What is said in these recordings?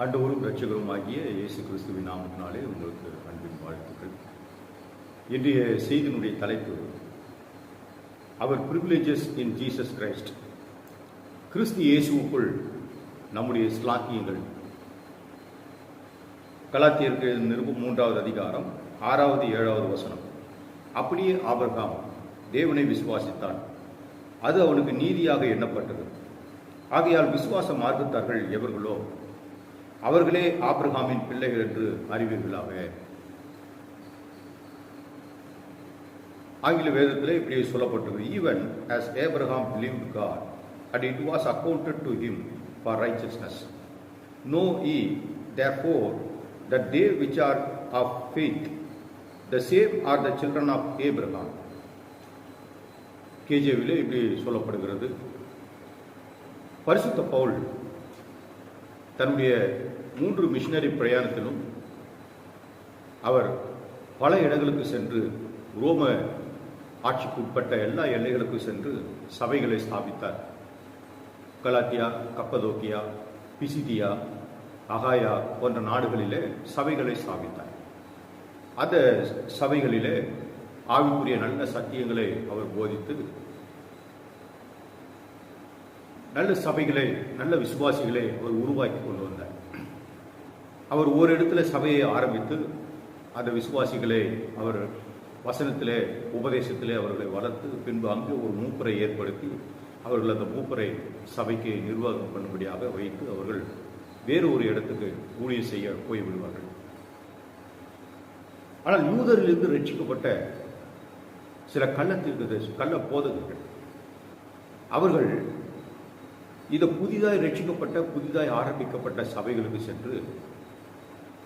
ஆண்டவரும் இரட்சகரும் இயேசு கிறிஸ்துவின் நாமத்தினாலே உங்களுக்கு அன்பின் வாழ்த்துக்கள். இன்றைய செய்தியினுடைய தலைப்பு அவர் பிரிவிலேஜஸ் இன் ஜீசஸ் கிரைஸ்ட் கிறிஸ்து இயேசுவுக்குள் நம்முடைய ஸ்லாக்கியங்கள். கலாத்தியருக்கு நிருபம் மூன்றாவது அதிகாரம் ஆறாவது ஏழாவது வசனம். அப்படியே ஆபர்காம் தேவனை விசுவாசித்தான். அது அவனுக்கு நீதியாக எண்ணப்பட்டது. ஆகையால் விசுவாச மார்க்கத்தார்கள் எவர்களோ அவர்களே ஆப்ரஹாமின் பிள்ளைகள் என்று அறிவீர்களாக ஆங்கில வேதத்தில் இப்படி சொல்லப்பட்டது even as Abraham believe God and it was accounted to him for righteousness know ye therefore that they which are of faith the same are the children of Abraham கேஜேவிலே இப்படி சொல்லப்படுகிறது பரிசுத்த பவுல் தன்னுடைய மூன்று மிஷினரி பிரயாணத்திலும் அவர் பல இடங்களுக்கு சென்று ரோம ஆட்சிக்கு உட்பட்ட எல்லா எல்லைகளுக்கும் சென்று சபைகளை ஸ்தாபித்தார். கலாத்தியா கப்பதோக்கியா பிசிதியா அகாயா போன்ற நாடுகளிலே சபைகளை ஸ்தாபித்தார். அந்த சபைகளிலே ஆவிக்குரிய நல்ல சத்தியங்களை அவர் போதித்து நல்ல சபைகளை நல்ல விசுவாசிகளை அவர் உருவாக்கி கொண்டு வந்தார். அவர் ஒரு இடத்துல சபையை ஆரம்பித்து அந்த விசுவாசிகளை அவர் வசனத்திலே உபதேசத்திலே அவர்களை வளர்த்து பின்பு அங்கே ஒரு மூப்பரை ஏற்படுத்தி அவர்கள் அந்த மூப்பரை சபைக்கு நிர்வாகம் பண்ணும்படியாக வைத்து அவர்கள் வேறு ஒரு இடத்துக்கு ஊழியர் செய்ய போய்விடுவார்கள் ஆனால் யூதரிலிருந்து ரட்சிக்கப்பட்ட சில கள்ளத்திற்கு கள்ள போதகர்கள் அவர்கள் இதை புதிதாய் ரட்சிக்கப்பட்ட புதிதாய் ஆரம்பிக்கப்பட்ட சபைகளுக்கு சென்று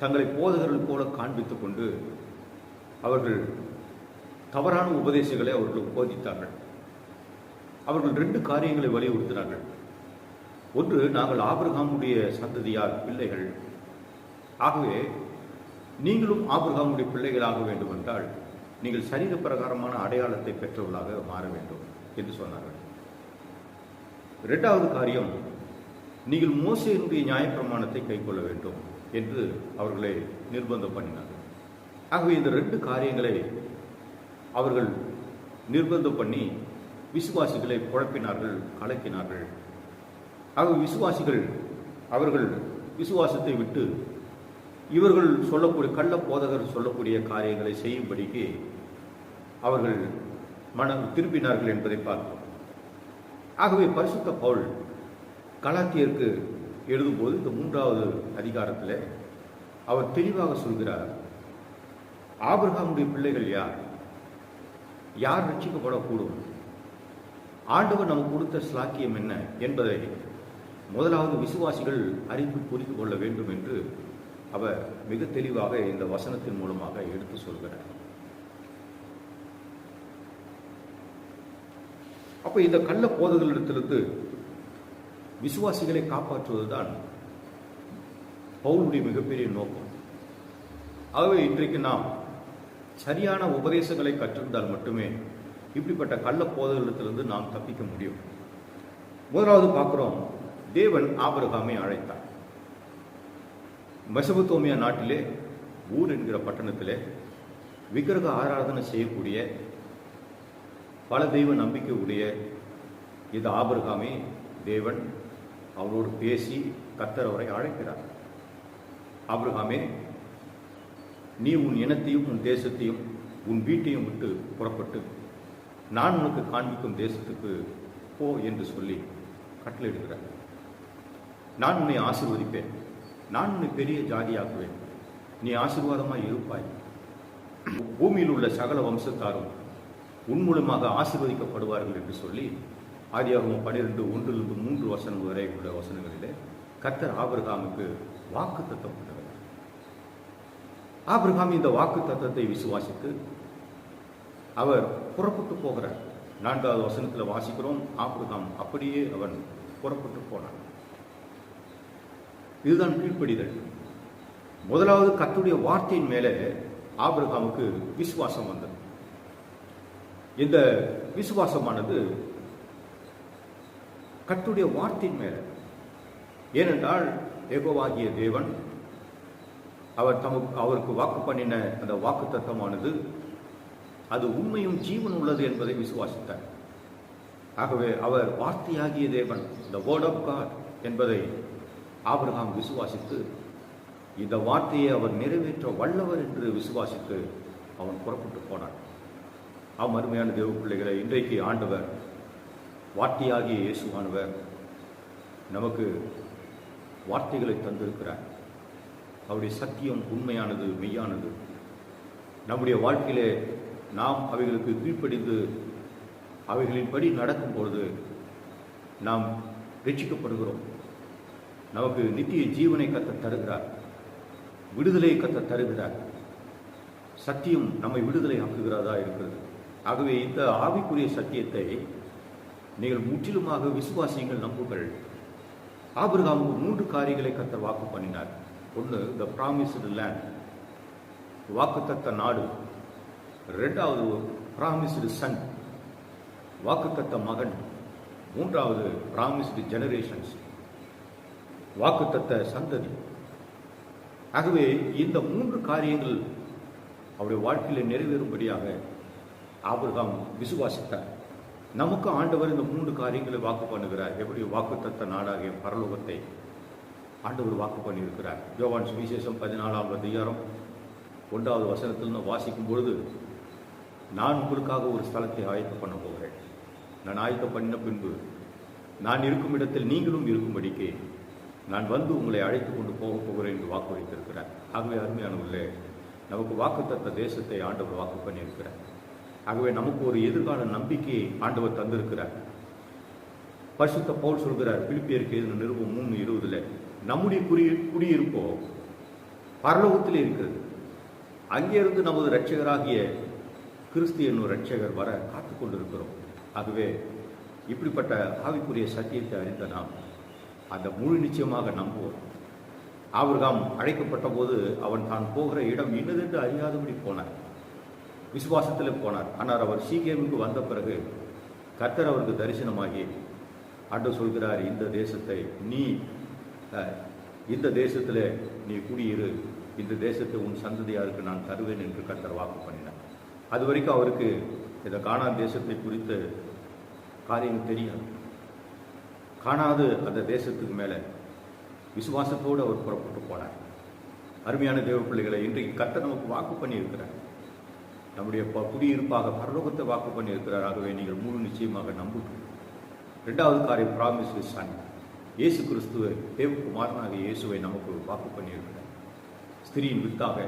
தங்களை போதகர்கள் போல காண்பித்து கொண்டு அவர்கள் தவறான உபதேசங்களை அவர்கள் போதித்தார்கள். அவர்கள் ரெண்டு காரியங்களை வலியுறுத்தினார்கள். ஒன்று நாங்கள் ஆபிரகாமுடைய சந்ததியார் பிள்ளைகள். ஆகவே நீங்களும் ஆபிரகாமுடைய பிள்ளைகளாக வேண்டும் என்றால் நீங்கள் சரீர பிரகாரமான அடையாளத்தை பெற்றவர்களாக மாற வேண்டும் என்று சொன்னார்கள். இரண்டாவது காரியம் நீங்கள் மோசையினுடைய நியாயப்பிரமாணத்தை கைக்கொள்ள வேண்டும் என்று அவர்களை நிர்பந்தம் பண்ணினார்கள் ஆகவே இந்த ரெண்டு காரியங்களை அவர்கள் நிர்பந்தம் பண்ணி விசுவாசிகளை குழப்பினார்கள் கலக்கினார்கள். ஆகவே விசுவாசிகள் அவர்கள் விசுவாசத்தை விட்டு இவர்கள் சொல்லக்கூடிய கள்ள போதகர் சொல்லக்கூடிய காரியங்களை செய்யும்படிக்கு அவர்கள் மனம் திருப்பினார்கள் என்பதை பார்ப்போம் ஆகவே பரிசுத்த பவுல் கலாத்தியருக்கு எழுதும்போது இந்த மூன்றாவது அதிகாரத்தில் அவர் தெளிவாக சொல்கிறார் ஆபிரகாமுடைய பிள்ளைகள் யார்? யார் ரட்சிக்கப்படக்கூடும்? ஆண்டவர் நமக்கு கொடுத்த ஸ்லாக்கியம் என்ன என்பதை முதலாவது விசுவாசிகள் அறிந்து புரிந்து கொள்ள வேண்டும் என்று அவர் மிக தெளிவாக இந்த வசனத்தின் மூலமாக எடுத்து சொல்கிறார். அப்ப இந்த கள்ள போதகளிடத்திலிருந்து விசுவாசிகளை காப்பாற்றுவதுதான் பவுலுடைய மிகப்பெரிய நோக்கம். ஆகவே இன்றைக்கு நாம் சரியான உபதேசங்களை கற்றிருந்தால் மட்டுமே இப்படிப்பட்ட கள்ள போதகளிடத்திலிருந்து நாம் தப்பிக்க முடியும். முதலாவது பார்க்குறோம் தேவன் ஆபரகாமை அழைத்தார். மெசபத்தோமியா நாட்டிலே ஊர் என்கிற பட்டணத்திலே விக்கிரக ஆராதனை செய்யக்கூடிய பல தெய்வ நம்பிக்கை உடைய இது ஆபரகாமே தேவன் அவரோடு பேசி கத்தர் அவரை அழைக்கிறார். ஆபிரகாமே நீ உன் இனத்தையும் உன் தேசத்தையும் உன் வீட்டையும் விட்டு புறப்பட்டு நான் உனக்கு காண்பிக்கும் தேசத்துக்கு போ என்று சொல்லி கட்டளையிடுகிறார் நான் உன்னை ஆசிர்வதிப்பேன். நான் உன்னை பெரிய ஜாதியாக்குவேன். நீ ஆசீர்வாதமாக இருப்பாய். பூமியில் உள்ள சகல வம்சத்தாரும் உன் மூலமாக ஆசீர்வதிக்கப்படுவார்கள் என்று சொல்லி ஆதியாகவும் பனிரெண்டு ஒன்றிலிருந்து மூன்று வசனம் வரை உள்ள வசனங்களிலே கத்தர் ஆபிரகாமுக்கு வாக்கு தத்தம் பண்ணுகிறார். ஆபிரகாம் இந்த வாக்கு தத்தத்தை விசுவாசித்து அவர் புறப்பட்டு போகிறார். நான்காவது வசனத்தில் வாசிக்கிறோம் ஆபிரகாம் அப்படியே அவன் புறப்பட்டு போனான். இதுதான் கீழ்ப்படிதல். முதலாவது கத்துடைய வார்த்தையின் மேலே ஆபிரகாமுக்கு விசுவாசம் வந்தது. இந்த விசுவாசமானது கத்துடைய வார்த்தையின் மேல. ஏனென்றால் ஏகோவாகிய தேவன் அவர் தமக்கு அவருக்கு வாக்கு பண்ணின அந்த வாக்கு தத்துவமானது அது உண்மையும் ஜீவன் உள்ளது என்பதை விசுவாசித்தார். ஆகவே அவர் வார்த்தையாகிய தேவன் த வேர்ட் ஆஃப் காட் என்பதை ஆபிரகாம் விசுவாசித்து இந்த வார்த்தையை அவர் நிறைவேற்ற வல்லவர் என்று விசுவாசித்து அவன் புறப்பட்டு போனான். ஆம் அருமையான தேவ பிள்ளைகளை இன்றைக்கு ஆண்டவர் வார்த்தையாகிய இயேசுவானவர் நமக்கு வார்த்தைகளை தந்திருக்கிறார். அவருடைய சத்தியம் உண்மையானது மெய்யானது. நம்முடைய வாழ்க்கையிலே நாம் அவைகளுக்கு கீழ்ப்படிந்து அவைகளின்படி நடக்கும் பொழுது நாம் ரட்சிக்கப்படுகிறோம். நமக்கு நித்திய ஜீவனை கத்த தருகிறார். விடுதலையை கத்த தருகிறார். சத்தியம் நம்மை விடுதலை ஆக்குகிறதா இருக்கிறது. ஆகவே இந்த ஆவிக்குரிய சத்தியத்தை நீங்கள் முற்றிலுமாக விசுவாசியங்கள் நம்புங்கள். ஆபிரகாமுக்கு மூன்று காரியங்களை கத்தர் வாக்கு பண்ணினார். ஒன்று த ப்ராமிஸ்டு லேண்ட் வாக்குத்தத்த நாடு. ரெண்டாவது ப்ராமிஸ்டு சன் வாக்குத்தத்த மகன். மூன்றாவது ப்ராமிஸ்டு ஜெனரேஷன்ஸ் வாக்குத்தத்த சந்ததி. ஆகவே இந்த மூன்று காரியங்கள் அவருடைய வாழ்க்கையில் நிறைவேறும்படியாக ஆபிரகாம் விசுவாசித்தார். நமக்கு ஆண்டவர் இந்த மூன்று காரியங்களை வாக்கு பண்ணுகிறார். எப்படி வாக்குத்தத்த நாடாகிய பரலோகத்தை ஆண்டவர் வாக்கு பண்ணியிருக்கிறார். யோவான் சுவிசேஷம் பதினாலாம் அதிகாரம் ஒன்றாவது வசனத்தில் நான் வாசிக்கும் பொழுது நான் உங்களுக்காக ஒரு ஸ்தலத்தை ஆயத்தம் பண்ண போகிறேன். நான் ஆயத்தம் பண்ணின பின்பு நான் இருக்கும் இடத்தில் நீங்களும் இருக்கும்படிக்கு நான் வந்து உங்களை அழைத்து கொண்டு போக போகிறேன் என்று வாக்கு வைத்திருக்கிறார். ஆகவே அருமையானவர்களே நமக்கு வாக்குத்தத்த தேசத்தை ஆண்டவர் வாக்கு பண்ணியிருக்கிறார். ஆகவே நமக்கு ஒரு எதிர்கால நம்பிக்கையை ஆண்டவர் தந்திருக்கிறார். பரிசுத்த பவுல் சொல்கிறார் பிலிப்பியருக்கு எழுதின நிருபம் மூணு இருபதுல நம்முடைய குடி குடியிருப்போ பரலோகத்தில் இருக்கிறது. அங்கிருந்து நமது இரட்சகராகிய கிறிஸ்து என்னும் இரட்சகர் வர காத்து கொண்டிருக்கிறோம். ஆகவே இப்படிப்பட்ட ஆவிக்குரிய சத்தியத்தை அறிந்த நாம் அந்த முழு நிச்சயமாக நம்புவோம். ஆபிரகாம் அழைக்கப்பட்ட போது அவன் தான் போகிற இடம் இன்னதென்று அறியாதபடி போனான். விசுவாசத்தில் போனார். ஆனால் அவர் சீக்கியமுக்கு வந்த பிறகு கர்த்தர் அவருக்கு தரிசனமாகி ஆண்டு சொல்கிறார் இந்த தேசத்தை நீ இந்த தேசத்தில் நீ குடியிரு. இந்த தேசத்தை உன் சந்ததியாருக்கு நான் தருவேன் என்று கர்த்தர் வாக்கு பண்ணினார். அது வரைக்கும் அவருக்கு இந்த காணா தேசத்தை குறித்த காரியம் தெரியாது. காணாது அந்த தேசத்துக்கு மேலே விசுவாசத்தோடு அவர் புறப்பட்டு போனார். அருமையான தேவ பிள்ளைகளை இன்றைக்கு கர்த்தர் நமக்கு வாக்கு பண்ணியிருக்கிறார். நம்முடைய ப- குடியிருப்பாக பரலோகத்தை வாக்கு பண்ணியிருக்கிறார். ஆகவே நீங்கள் முழு நிச்சயமாக நம்புங்கள். ரெண்டாவது காரியம் பிராமிஸ் சன் இயேசு கிறிஸ்துவ தேவகுமாரனாக இயேசுவை நமக்கு வாக்கு பண்ணியிருக்கிறார். ஸ்திரியின் வித்தாக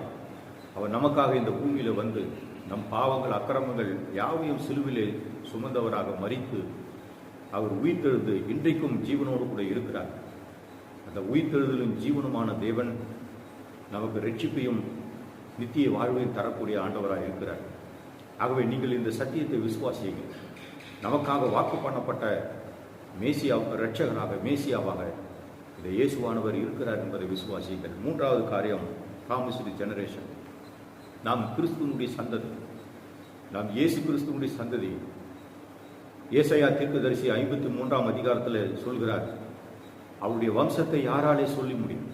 அவர் நமக்காக இந்த பூமியில் வந்து நம் பாவங்கள் அக்கிரமங்கள் யாவையும் சிலுவிலே சுமந்தவராக மறித்து அவர் உயிர்த்தெழுந்து இன்றைக்கும் ஜீவனோடு கூட இருக்கிறார். அந்த உயிர்த்தெழுதலும் ஜீவனுமான தேவன் நமக்கு ரட்சிப்பையும் நித்திய வாழ்வையும் தரக்கூடிய ஆண்டவராக இருக்கிறார். ஆகவே நீங்கள் இந்த சத்தியத்தை விசுவாசியுங்கள். நமக்காக வாக்கு பண்ணப்பட்ட மேசியா இரட்சகனாக மேசியாவாக இந்த இயேசுவானவர் இருக்கிறார் என்பதை விசுவாசியுங்கள். மூன்றாவது காரியம் ப்ராமிஸ்டு ஜெனரேஷன் நாம் கிறிஸ்துவனுடைய சந்ததி நாம் இயேசு கிறிஸ்துவனுடைய சந்ததி. ஏசையா தீர்க்கதரிசி ஐம்பத்தி மூன்றாம் அதிகாரத்தில் சொல்கிறார் அவருடைய வம்சத்தை யாராலே சொல்லி முடியும்?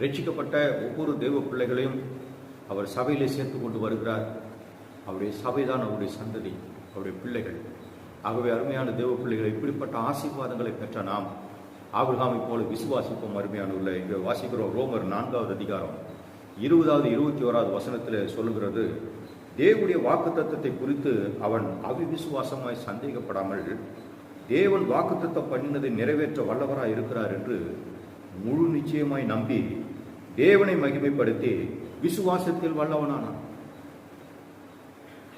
ரட்சிக்கப்பட்ட ஒவ்வொரு தெய்வ பிள்ளைகளையும் அவர் சபையிலே சேர்த்து கொண்டு வருகிறார். அவருடைய சபைதான் அவருடைய சந்ததி அவருடைய பிள்ளைகள். ஆகவே அருமையான தேவ பிள்ளைகளை இப்படிப்பட்ட ஆசீர்வாதங்களை பெற்ற நாம் ஆபிரகாமை போல விசுவாசிப்போம் அருமையான உள்ள இங்கே வாசிக்கிறோம் ரோமர் நான்காவது அதிகாரம். இருபதாவது இருபத்தி ஓராவது வசனத்தில் சொல்லுகிறது தேவனுடைய வாக்குத்தத்தத்தை குறித்து அவன் அவிவிசுவாசமாய் சந்தேகப்படாமல் தேவன் வாக்குத்தத்தம் பண்ணினதை நிறைவேற்ற வல்லவராக இருக்கிறார் என்று முழு நிச்சயமாய் நம்பி தேவனை மகிமைப்படுத்தி விசுவாசத்தில் வல்லவனானான்.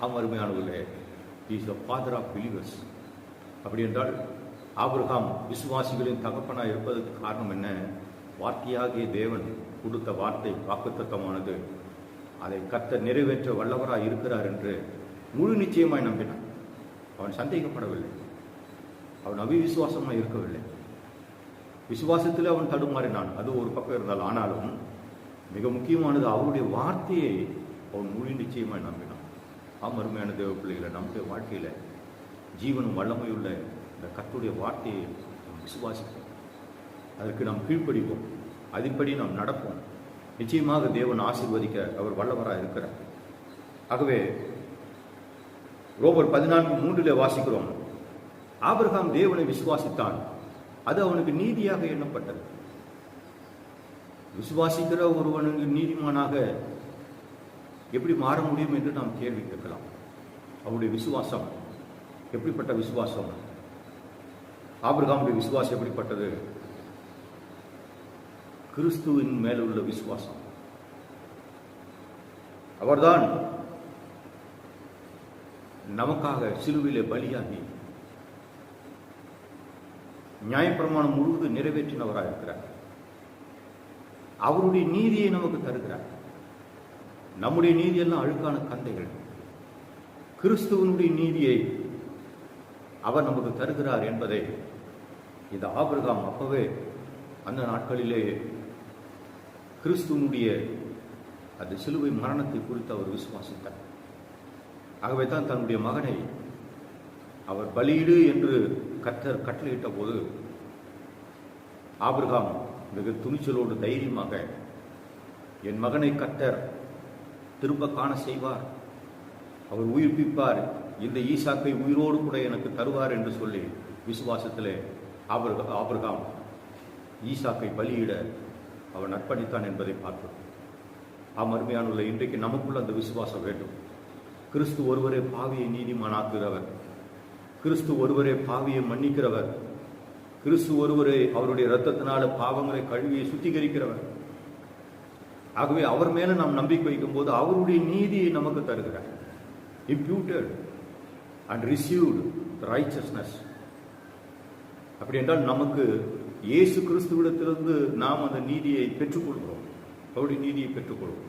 அவன் அருமையானவர்களே is the father of believers அப்படி என்றால் ஆபிரகாம் விசுவாசிகளின் தகப்பனாக இருப்பதற்கு காரணம் என்ன? வார்த்தையாகிய தேவன் கொடுத்த வார்த்தை வாக்குத்தத்தமானது. அதை கத்த நிறைவேற்ற வல்லவராக இருக்கிறார் என்று முழு நிச்சயமாய் நம்பினான். அவன் சந்தேகப்படவில்லை. அவன் அவிவிசுவாசமாக இருக்கவில்லை. விசுவாசத்தில் அவன் தடுமாறினான். அது ஒரு பக்கம் இருந்தால் ஆனாலும் மிக முக்கியமானது அவருடைய வார்த்தையை அவன் முழு நிச்சயமாக நம்பினான். ஆம் அருமையான தேவ பிள்ளைகளை நம்முடைய வாழ்க்கையில் ஜீவனும் வல்லமையுள்ள இந்த கத்துடைய வார்த்தையை நாம் விசுவாசிப்போம். அதற்கு நாம் கீழ்ப்படிவோம். அதன்படி நாம் நடப்போம். நிச்சயமாக தேவன் ஆசிர்வதிக்க அவர் வல்லவராக இருக்கிறார். ஆகவே ரோபர் பதினான்கு மூன்றிலே வாசிக்கிறோம். ஆபிரகாம் தேவனை விசுவாசித்தான். அது அவனுக்கு நீதியாக எண்ணப்பட்டது. விசுவாசிக்கிற ஒருவனுக்கு நீதிமானாக எப்படி மாற முடியும் என்று நாம் கேள்வி கேட்கலாம். அவருடைய விசுவாசம் எப்படிப்பட்ட விசுவாசம்? ஆபிரகாமுடைய விசுவாசம் எப்படிப்பட்டது? கிறிஸ்துவின் மேல் உள்ள விசுவாசம். அவர்தான் நமக்காக சிலுவிலே பலியாகி நியாயப்பிரமாணம் முழுவதும் நிறைவேற்றினவராக இருக்கிறார் அவருடைய நீதியை நமக்கு தருகிறார். நம்முடைய நீதியெல்லாம் அழுக்கான கந்தைகள். கிறிஸ்துவனுடைய நீதியை அவர் நமக்கு தருகிறார் என்பதை இந்த ஆபிரகாம் அப்பவே அந்த நாட்களிலே கிறிஸ்துவனுடைய அந்த சிலுவை மரணத்தை குறித்து அவர் விசுவாசித்தார். ஆகவே தான் தன்னுடைய மகனை அவர் பலியிடு என்று கத்தர் கட்டளையிட்ட போது ஆபிரகாம் மிக துணிச்சலோடு தைரியமாக என் மகனை கட்டர் திரும்ப காண செய்வார். அவர் உயிர்ப்பிப்பார். இந்த ஈசாக்கை உயிரோடு கூட எனக்கு தருவார் என்று சொல்லி விசுவாசத்தில் ஆபிரக ஆபிரகாம் ஈசாக்கை பலியிட அவன் அர்ப்பணித்தான் என்பதை பார்க்கிறோம் ஆம் அருமையானுள்ள இன்றைக்கு நமக்குள்ள அந்த விசுவாசம் வேண்டும். கிறிஸ்து ஒருவரே பாவியை நீதிமானாக்குகிறவர். கிறிஸ்து ஒருவரே பாவியை மன்னிக்கிறவர். கிறிஸ்து ஒருவரே அவருடைய ரத்தத்தினால பாவங்களை கழுவியை சுத்திகரிக்கிறவர். ஆகவே அவர் மேல நாம் நம்பிக்கை வைக்கும் போது அவருடைய நீதியை நமக்கு தருகிறார். இம்ப்யூட்டட் அண்ட் ரிசீவ்டு ரைச்சஸ்னஸ் அப்படி என்றால் நமக்கு இயேசு கிறிஸ்துவிடத்திலிருந்து நாம் அந்த நீதியை பெற்றுக்கொள்கிறோம். அவருடைய நீதியை பெற்றுக்கொள்கிறோம்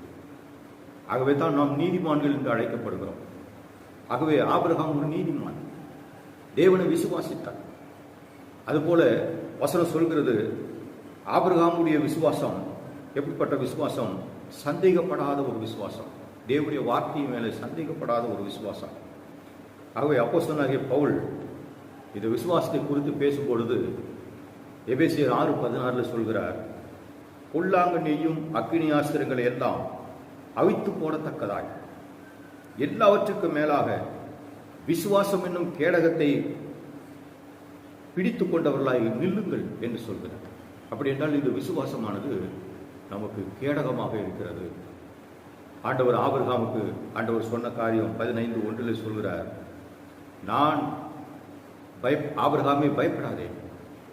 ஆகவே தான் நாம் நீதிமான்கள் என்று அழைக்கப்படுகிறோம். ஆகவே ஆபிரகாம் ஒரு நீதிமான். தேவனை விசுவாசித்தார். அதுபோல வசனம் சொல்கிறது ஆபிரகாமுடைய விசுவாசம் எப்படிப்பட்ட விசுவாசம்? சந்தேகப்படாத ஒரு விசுவாசம். தேவனுடைய வார்த்தை மேலே சந்தேகப்படாத ஒரு விசுவாசம். ஆகவே அப்போ சொன்னாகிய பவுல் இந்த விசுவாசத்தை குறித்து பேசும்பொழுது எபேசியர் ஆறு பதினாறுல சொல்கிறார் புல்லாங்கண்ணியும் அக்கினி ஆசிரியங்களை எல்லாம் அவித்து போடத்தக்கதாய். எல்லாவற்றுக்கும் மேலாக விசுவாசம் என்னும் கேடகத்தை பிடித்து கொண்டவர்களாய் நில்லுங்கள் என்று சொல்கிறார். அப்படி என்றால் இந்த விசுவாசமானது நமக்கு கேடகமாக இருக்கிறது. ஆண்டவர் ஆபிரகாமுக்கு ஆண்டவர் சொன்ன காரியம் பதினைந்து ஒன்றில் சொல்கிறார் நான் பய ஆபிரகாமே பயப்படாதே.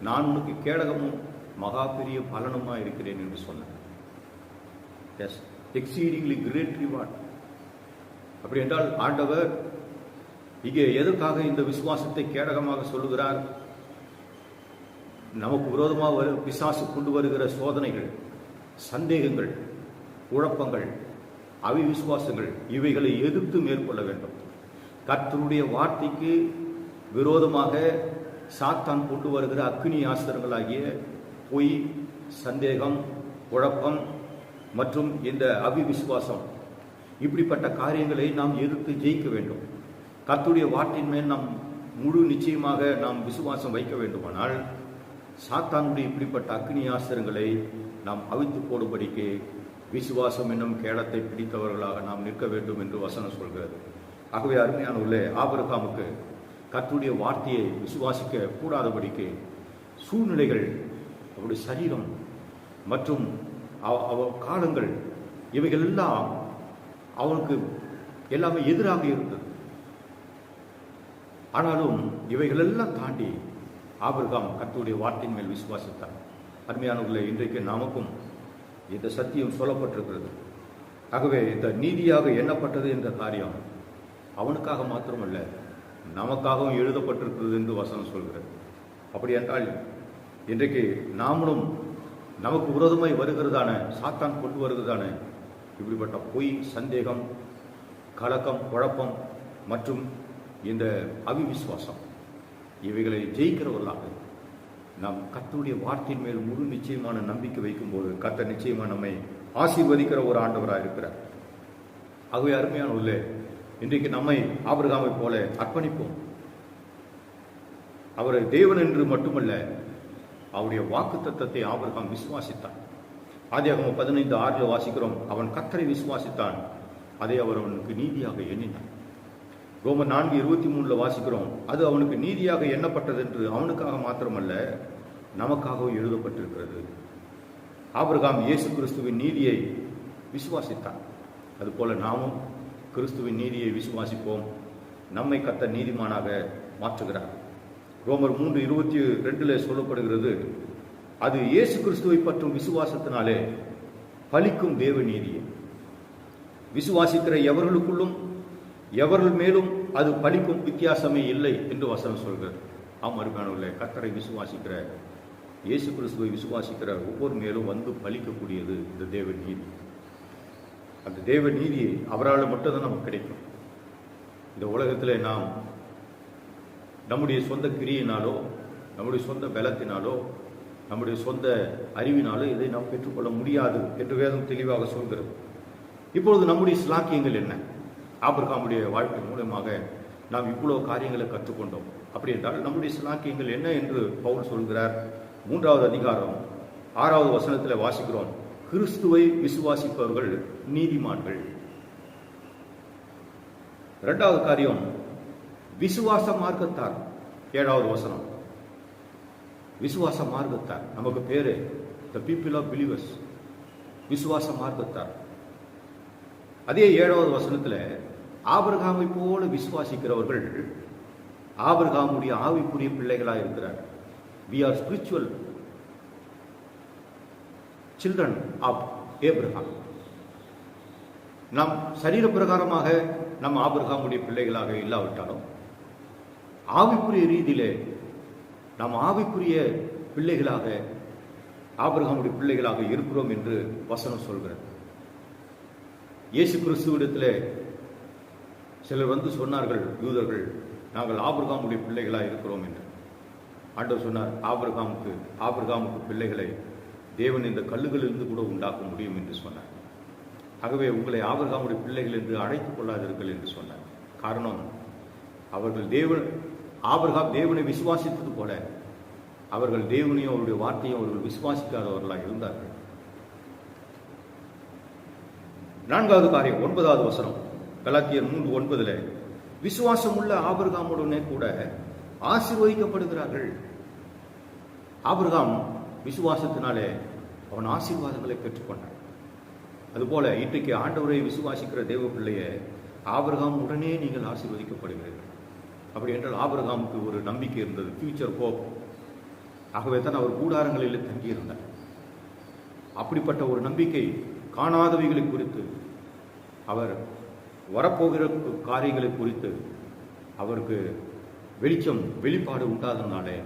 நான் உனக்கு கேடகமும் மகா பெரிய பலனுமாக இருக்கிறேன் என்று சொன்னார். எஸ் எக்ஸீடிங்லி கிரேட் ரிவார்ட் அப்படி என்றால் ஆண்டவர் இங்கே எதற்காக இந்த விசுவாசத்தை கேடகமாக சொல்லுகிறார்? நமக்கு விரோதமாக வரு பிசாசு கொண்டு வருகிற சோதனைகள் சந்தேகங்கள் குழப்பங்கள் அவிவிசுவாசங்கள் இவைகளை எதிர்த்து மேற்கொள்ள வேண்டும். கர்த்தருடைய வார்த்தைக்கு விரோதமாக சாத்தான் கொண்டு வருகிற அக்னி ஆஸ்திரங்களாகிய பொய் சந்தேகம் குழப்பம் மற்றும் இந்த அவிவிசுவாசம் இப்படிப்பட்ட காரியங்களை நாம் எதிர்த்து ஜெயிக்க வேண்டும். கர்த்தருடைய வார்த்தையின் மேல் நாம் முழு நிச்சயமாக நாம் விசுவாசம் வைக்க வேண்டுமானால் சாத்தானுடைய இப்படிப்பட்ட அக்னி ஆசிரங்களை நாம் அவித்து போடும்படிக்கு விசுவாசம் என்னும் கேளத்தை பிடித்தவர்களாக நாம் நிற்க வேண்டும் என்று வசனம் சொல்கிறது. ஆகவே அருமையான உள்ளே ஆபரகாமுக்கு கத்துடைய வார்த்தையை விசுவாசிக்க கூடாதபடிக்கு சூழ்நிலைகள் அவருடைய சரீரம் மற்றும் அவ- அவ காலங்கள் இவைகள் எல்லாம் அவனுக்கு எல்லாமே எதிராக இருந்தது. ஆனாலும் இவைகளெல்லாம் தாண்டி ஆபிரகாம் கத்துடைய வார்த்தையின் மேல் விசுவாசித்தார். அருமையானவர்களே இன்றைக்கு நமக்கும் இந்த சத்தியம் சொல்லப்பட்டிருக்கிறது. ஆகவே இந்த நீதியாக எண்ணப்பட்டது என்ற காரியம் அவனுக்காக மாத்திரமல்ல நமக்காகவும் எழுதப்பட்டிருக்கிறது என்று வசனம் சொல்கிறது. அப்படி என்றால் இன்றைக்கு நாமளும் நமக்கு விரோதமாய் வருகிறதான சாத்தான் கொண்டு வருகிறதான இப்படிப்பட்ட பொய் சந்தேகம் கலக்கம் குழப்பம் மற்றும் இந்த அவிவிசுவாசம் இவைகளை ஜெயிக்கிறவர்களாக நாம் கத்தனுடைய வார்த்தையின் மேல் முழு நிச்சயமான நம்பிக்கை வைக்கும்போது கத்த நிச்சயமாக நம்மை ஆசீர்வதிக்கிற ஒரு ஆண்டவராக இருக்கிறார். ஆகவே அருமையான உள்ளே இன்றைக்கு நம்மை ஆபிரகாமை போல அர்ப்பணிப்போம். அவரை தேவன் என்று மட்டுமல்ல அவருடைய வாக்கு தத்தத்தை ஆபிரகாம் அதே அவன் பதினைந்து ஆறில் வாசிக்கிறோம் அவன் கத்தரை விசுவாசித்தான் அதை அவர் அவனுக்கு நீதியாக எண்ணினான். ரோமர் நான்கு இருபத்தி மூணில் வாசிக்கிறோம். அது அவனுக்கு நீதியாக எண்ணப்பட்டது என்று அவனுக்காக மாத்திரமல்ல நமக்காகவும் எழுதப்பட்டிருக்கிறது. ஆபிரகாம் இயேசு கிறிஸ்துவின் நீதியை விசுவாசித்தான். அதுபோல நாமும் கிறிஸ்துவின் நீதியை விசுவாசிப்போம். நம்மை கத்த நீதிமானாக மாற்றுகிறார். ரோமர் மூன்று இருபத்தி ரெண்டில் சொல்லப்படுகிறது அது இயேசு கிறிஸ்துவை பற்றும் விசுவாசத்தினாலே பலிக்கும் தேவ நீதியை. விசுவாசிக்கிற எவர்களுக்குள்ளும் எவர்கள் மேலும் அது பழிக்கும் வித்தியாசமே இல்லை என்று வசனம் சொல்கிறது. ஆம் அருமையானவர்களே கத்தரை விசுவாசிக்கிற இயேசு கிறிஸ்துவை விசுவாசிக்கிற ஒவ்வொரு மேலும் வந்து பலிக்கக்கூடியது இந்த தேவ நீதி. அந்த தேவ நீதி அவரால் மட்டும்தான் நமக்கு கிடைக்கும். இந்த உலகத்தில் நாம் நம்முடைய சொந்த கிரியினாலோ நம்முடைய சொந்த பலத்தினாலோ நம்முடைய சொந்த அறிவினாலோ இதை நாம் பெற்றுக்கொள்ள முடியாது என்று வேதம் தெளிவாக சொல்கிறது. இப்பொழுது நம்முடைய ஸ்லாக்கியங்கள் என்ன? ஆபிரகாமுடைய வாழ்க்கை மூலமாக நாம் இவ்வளோ காரியங்களை கற்றுக்கொண்டோம் அப்படி என்றால் நம்முடைய சிலாக்கியங்கள் என்ன என்று பவுல் சொல்கிறார். மூன்றாவது அதிகாரம் ஆறாவது வசனத்தில் வாசிக்கிறோம். கிறிஸ்துவை விசுவாசிப்பவர்கள் நீதிமான்கள். இரண்டாவது காரியம் விசுவாச மார்க்கத்தார். ஏழாவது வசனம் விசுவாச மார்க்கத்தார். நமக்கு பேரு த பீப்புள் ஆஃப் பிலீவர்ஸ் விசுவாச மார்க்கத்தார். அதே ஏழாவது வசனத்தில் ஆபிரகாமை போல விசுவாசிக்கிறவர்கள் ஆபிரகாமுடைய ஆவிக்குரிய பிள்ளைகளாக இருக்கிறார் we are spiritual children of Abraham நாம் சரீர பிரகாரமாக நம் ஆபிரகாமுடைய பிள்ளைகளாக இல்லாவிட்டாலும் ஆவிக்குரிய ரீதியிலே நாம் ஆவிக்குரிய பிள்ளைகளாக ஆபிரகாமுடைய பிள்ளைகளாக இருக்கிறோம் என்று வசனம் சொல்கிறது. இயேசு கிறிஸ்துவிடத்தில் சிலர் வந்து சொன்னார்கள் யூதர்கள் நாங்கள் ஆபிரகாமுடைய பிள்ளைகளாக இருக்கிறோம் என்று. ஆண்டவர் சொன்னார் ஆபிரகாமுக்கு ஆபிரகாமுக்கு பிள்ளைகளை தேவன் இந்த கல்லுகளிலிருந்து கூட உண்டாக்க முடியும் என்று சொன்னார். ஆகவே உங்களை ஆபிரகாமுடைய பிள்ளைகள் என்று அழைத்துக் கொள்ளாதீர்கள் என்று சொன்னார். காரணம் அவர்கள் தேவன் ஆபிரகாம் தேவனை விசுவாசித்தது போல அவர்கள் தேவனையும் அவருடைய வார்த்தையும் அவர்கள் விசுவாசிக்காதவர்களாக இருந்தார்கள். நான்காவது காரியம் ஒன்பதாவது வசனம். கலாத்தியர் மூன்று ஒன்பதுல விசுவாசம் உள்ள ஆபிரகாமுடனே கூட ஆசீர்வதிக்கப்படுகிறார்கள். ஆபிரகாம் விசுவாசத்தினாலே அவன் ஆசீர்வாதங்களை பெற்றுக்கொண்டான். அதுபோல இன்றைக்கு ஆண்டவரை விசுவாசிக்கிற தேவ பிள்ளைய ஆபிரகாம் உடனே நீங்கள் ஆசீர்வதிக்கப்படுகிறீர்கள். அப்படி என்றால் ஆபிரகாமுக்கு ஒரு நம்பிக்கை இருந்தது ஃபியூச்சர் ஹோப் ஆகவே தான் அவர் கூடாரங்களில் தங்கியிருந்தார். அப்படிப்பட்ட ஒரு நம்பிக்கை காணாதவைகளை குறித்து அவர் வரப்போகிற காரியங்களை குறித்து அவருக்கு வெளிச்சம் வெளிப்பாடு உண்டாதனாலே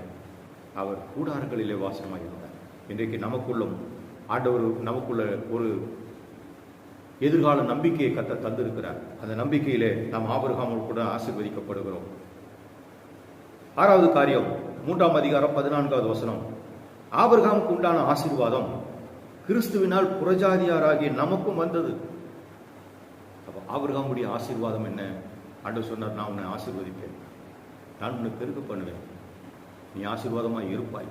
அவர் கூடாரங்களிலே வாசமாக இருந்தார் இன்றைக்கு நமக்குள்ளும் ஆண்டவர் நமக்குள்ள ஒரு எதிர்கால நம்பிக்கையை கத்த தந்திருக்கிறார். அந்த நம்பிக்கையிலே நாம் ஆபிரகாமோடு கூட ஆசிர்வதிக்கப்படுகிறோம். ஆறாவது காரியம் மூன்றாம் அதிகாரம் பதினான்காவது வசனம். ஆபிரகாமுக்கு உண்டான ஆசீர்வாதம் கிறிஸ்துவினால் புறஜாதியாராகிய நமக்கும் வந்தது. ஆபிரகாமுடைய ஆசீர்வாதம் என்ன? ஆண்டு சொன்னார் நான் உன்னை ஆசீர்வதிப்பேன். நான் உன்னை பெருக்க பண்ணுவேன். நீ ஆசீர்வாதமாக இருப்பாய்.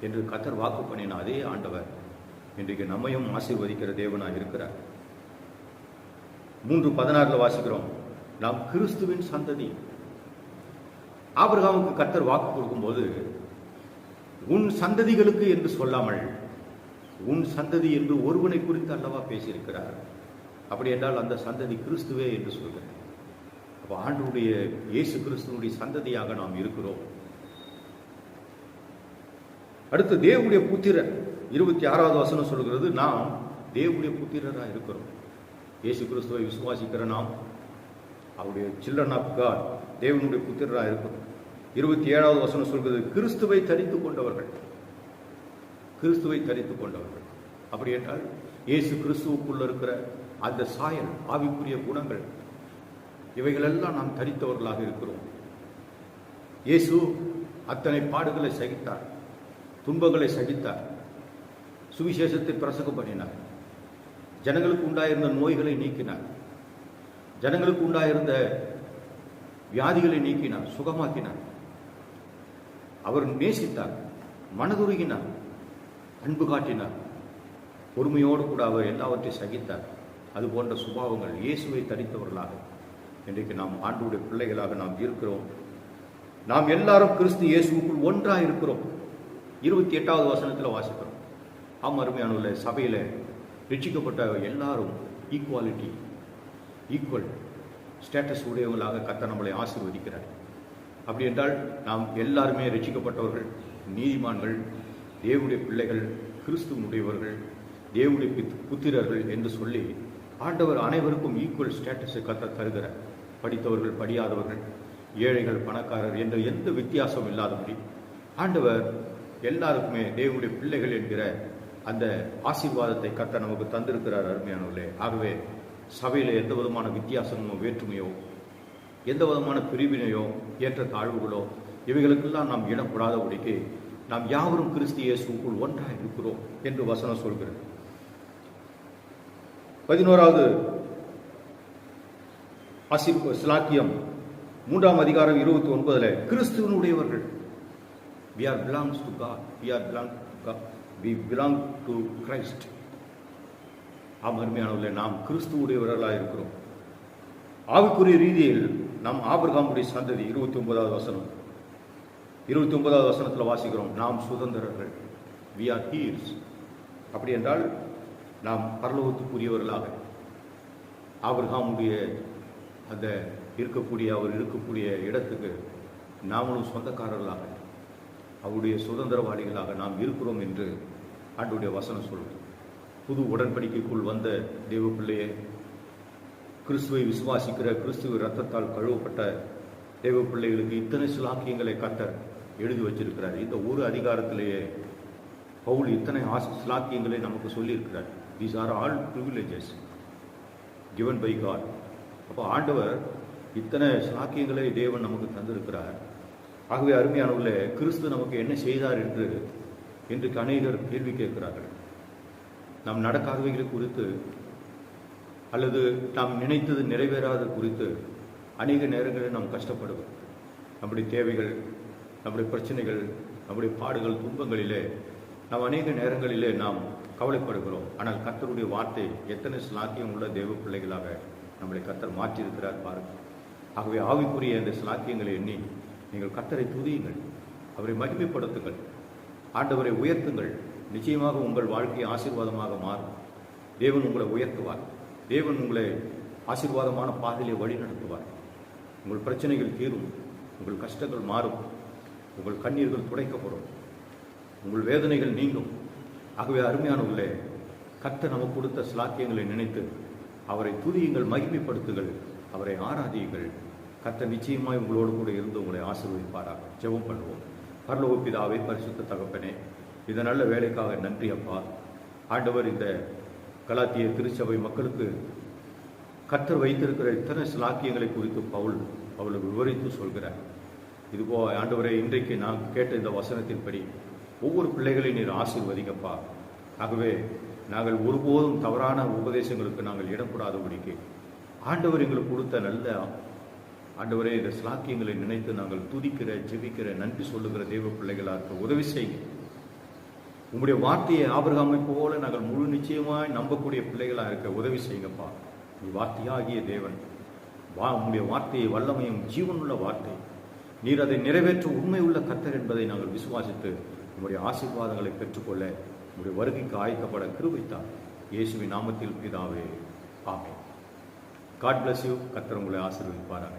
என்று கத்தர் வாக்கு பண்ணின அதே ஆண்டவர் இன்றைக்கு நம்மையும் ஆசீர்வதிக்கிற தேவனாக இருக்கிறார். மூன்று பதினாறுல வாசிக்கிறோம். நாம் கிறிஸ்துவின் சந்ததி. ஆபிரகாமுக்கு கத்தர் வாக்கு கொடுக்கும்போது உன் சந்ததிகளுக்கு என்று சொல்லாமல் உன் சந்ததி என்று ஒருவனை குறித்து அல்லவா பேசியிருக்கிறார்? அப்படி என்றால் அந்த சந்ததி கிறிஸ்துவே என்று சொல்கிறது அப்போ ஆண்டுடைய இயேசு கிறிஸ்துவனுடைய சந்ததியாக நாம் இருக்கிறோம். அடுத்து தேவனுடைய புத்திரர் இருபத்தி ஆறாவது வசனம் சொல்கிறது நாம் தேவனுடைய புத்திரராக இருக்கிறோம். இயேசு கிறிஸ்துவை விசுவாசிக்கிற நாம் அவருடைய சில்ட்ரன் ஆஃப் காட் தேவனுடைய புத்திரராக இருக்கிறோம். இருபத்தி ஏழாவது வசனம் சொல்கிறது கிறிஸ்துவை தரித்து கொண்டவர்கள். கிறிஸ்துவை தரித்து கொண்டவர்கள். அப்படி என்றால் இயேசு கிறிஸ்துவுக்குள்ள இருக்கிற அந்த சாயல் ஆவிக்குரிய குணங்கள் இவைகளெல்லாம் நாம் தரித்தவர்களாக இருக்கிறோம். இயேசு அத்தனை பாடுகளை சகித்தார் துன்பங்களை சகித்தார் சுவிசேஷத்தை பிரசங்கம் பண்ணினார். ஜனங்களுக்கு உண்டாயிருந்த நோய்களை நீக்கினார். ஜனங்களுக்கு உண்டாயிருந்த வியாதிகளை நீக்கினார் சுகமாக்கினார். அவர் நேசித்தார் மனதுருகினார் அன்பு காட்டினார். பொறுமையோடு கூட அவர் எல்லாவற்றையும் சகித்தார். அது போன்ற சுபாவங்கள் இயேசுவை தரித்தவர்களாக. இன்றைக்கு நாம் ஆண்டுடைய பிள்ளைகளாக நாம் இருக்கிறோம். நாம் எல்லாரும் கிறிஸ்து இயேசுக்குள் ஒன்றாக இருக்கிறோம். இருபத்தி எட்டாவது வசனத்தில் வாசிக்கிறோம். ஆம் அருமையானவர்களே சபையில் ரட்சிக்கப்பட்ட எல்லாரும் ஈக்குவாலிட்டி ஈக்குவல் ஸ்டேட்டஸ் உடையவங்களாக கத்த நம்மளை ஆசீர்வதிக்கிறார். அப்படி என்றால் நாம் எல்லாருமே ரட்சிக்கப்பட்டவர்கள் நீதிமான்கள் தேவனுடைய பிள்ளைகள் கிறிஸ்துவனுடையவர்கள் தேவனுடைய பித்- புத்திரர்கள் என்று சொல்லி ஆண்டவர் அனைவருக்கும் ஈக்குவல் ஸ்டேட்டஸை கத்த தருகிறார் படித்தவர்கள் படியாதவர்கள் ஏழைகள் பணக்காரர் என்ற எந்த வித்தியாசம் இல்லாதபடி ஆண்டவர் எல்லாருக்குமே தேவனுடைய பிள்ளைகள் என்கிற அந்த ஆசீர்வாதத்தை கத்த நமக்கு தந்திருக்கிறார் அருமையானவர்களே. ஆகவே சபையில் எந்த விதமான வித்தியாசமோ வேற்றுமையோ எந்த விதமான பிரிவினையோ ஏற்ற தாழ்வுகளோ இவைகளுக்கெல்லாம் நாம் இடப்படாதபடிக்கு நாம் யாவரும் கிறிஸ்து இயேசுக்குள் ஒன்றாக இருக்கிறோம் என்று வசனம் சொல்கிறது. பதினோராவது ஆசிப் சிலாக்கியம் மூன்றாம் அதிகாரம் இருபத்தி ஒன்பதுல கிறிஸ்துவனுடையவர்கள் we are belongs to God we are belong to God we belong to Christ. ஆம் அருமையானவர்களே நாம் கிறிஸ்துவுடையவர்களாக இருக்கிறோம். ஆவிக்குரிய ரீதியில் நாம் ஆபிரகாமுடைய சந்ததி இருபத்தி ஒன்பதாவது வசனம். இருபத்தி ஒன்பதாவது வசனத்தில் வாசிக்கிறோம் நாம் சுதந்திரர்கள் வி ஆர் ஹீர்ஸ் அப்படி என்றால் நாம் பரலோகத்துக்குரியவர்களாக ஆபிரகாமுடைய அந்த இருக்கக்கூடிய அவர் இருக்கக்கூடிய இடத்துக்கு நாமளும் சொந்தக்காரர்களாக அவருடைய சுதந்திரவாளிகளாக நாம் இருக்கிறோம் என்று ஆண்டுடைய வசனம் சொல்லுது. புது உடன்படிக்கைக்குள் வந்த தேவ பிள்ளையே கிறிஸ்துவை விசுவாசிக்கிற கிறிஸ்துவ ரத்தத்தால் கழுவப்பட்ட தேவ பிள்ளைகளுக்கு இத்தனை சிலாக்கியங்களை கத்தர் எழுதி வச்சிருக்கிறார். இந்த ஒரு அதிகாரத்திலேயே பவுல் இத்தனை ஆச சிலாக்கியங்களை நமக்கு சொல்லியிருக்கிறார். These are all privileges given by God அப்போ ஆண்டவர் இத்தனை சாக்கியங்களை தேவன் நமக்கு தந்திருக்கிறார். ஆகவே அருமையானவர்களே கிறிஸ்து நமக்கு என்ன செய்தார் என்று இன்றைக்கு அநேகர் கேள்வி கேட்கிறார்கள். நாம் நடக்காதவைகளை குறித்து அல்லது நாம் நினைத்தது நிறைவேறாத குறித்து அநேக நேரங்களில் நாம் கஷ்டப்படுவோம். நம்முடைய தேவைகள் நம்முடைய பிரச்சனைகள் நம்முடைய பாடுகள் துன்பங்களிலே நாம் அநேக நேரங்களிலே நாம் கவலைப்படுகிறோம். ஆனால் கத்தருடைய வார்த்தை எத்தனை சிலாக்கியம் உள்ள தேவ பிள்ளைகளாக நம்மளை கத்தர் மாற்றியிருக்கிறார் பாருங்கள். ஆகவே ஆவிக்குரிய இந்த சிலாக்கியங்களை எண்ணி நீங்கள் கத்தரை துதியுங்கள். அவரை மகிமைப்படுத்துங்கள். ஆண்டவரை உயர்த்துங்கள். நிச்சயமாக உங்கள் வாழ்க்கை ஆசீர்வாதமாக மாறும். தேவன் உங்களை உயர்த்துவார். தேவன் உங்களை ஆசீர்வாதமான பாதையிலே வழி நடத்துவார். உங்கள் பிரச்சனைகள் தீரும். உங்கள் கஷ்டங்கள் மாறும். உங்கள் கண்ணீர்கள் துடைக்கப்படும். உங்கள் வேதனைகள் நீங்கும். ஆகவே உள்ளே கத்தை நமக்கு கொடுத்த சிலாக்கியங்களை நினைத்து அவரை துதியுங்கள் மகிமைப்படுத்துங்கள் அவரை ஆராதியுங்கள். கத்த நிச்சயமாய் உங்களோடு கூட இருந்து உங்களை ஆசீர்வதிப்பாராக. ஜெபம் பண்ணுவோம். பரலோக பிதாவே பரிசுத்த தகப்பனே இந்த நல்ல வேலைக்காக நன்றி அப்பா. ஆண்டவர் இந்த கலாத்திய திருச்சபை மக்களுக்கு கத்தர் வைத்திருக்கிற இத்தனை சிலாக்கியங்களை குறித்து பவுல் அவளுக்கு விவரித்து சொல்கிறார். இதுபோ ஆண்டவரை இன்றைக்கு நான் கேட்ட இந்த வசனத்தின்படி ஒவ்வொரு பிள்ளைகளையும் நீர் ஆசீர்வதிக்கப்பா ஆகவே நாங்கள் ஒருபோதும் தவறான உபதேசங்களுக்கு நாங்கள் இடப்படாதபடிக்கு ஆண்டவர் எங்களுக்கு கொடுத்த நல்ல ஆண்டவரே இந்த ஸ்லாக்கியங்களை நினைத்து நாங்கள் துதிக்கிற ஜெபிக்கிற நன்றி சொல்லுகிற தெய்வ பிள்ளைகளாக இருக்க உதவி செய்ய உங்களுடைய வார்த்தையை ஆபிரகாமை போல நாங்கள் முழு நிச்சயமாய் நம்பக்கூடிய பிள்ளைகளாக இருக்க உதவி செய்யுங்கப்பா. நீ வார்த்தையாகிய தேவன். வா உங்களுடைய வார்த்தையை வல்லமையும் ஜீவனுள்ள வார்த்தை. நீர் அதை நிறைவேற்ற உண்மை உள்ள கத்தர் என்பதை நாங்கள் விசுவாசித்து உங்களுடைய ஆசீர்வாதங்களை பெற்றுக்கொள்ள உங்களுடைய வருகைக்கு ஆயத்தப்பட கிருபித்தார். இயேசுவின் நாமத்தில் பிதாவே ஆமே காட் பிளஸ் யூ கத்தர் உங்களை ஆசீர்வதிப்பாராக.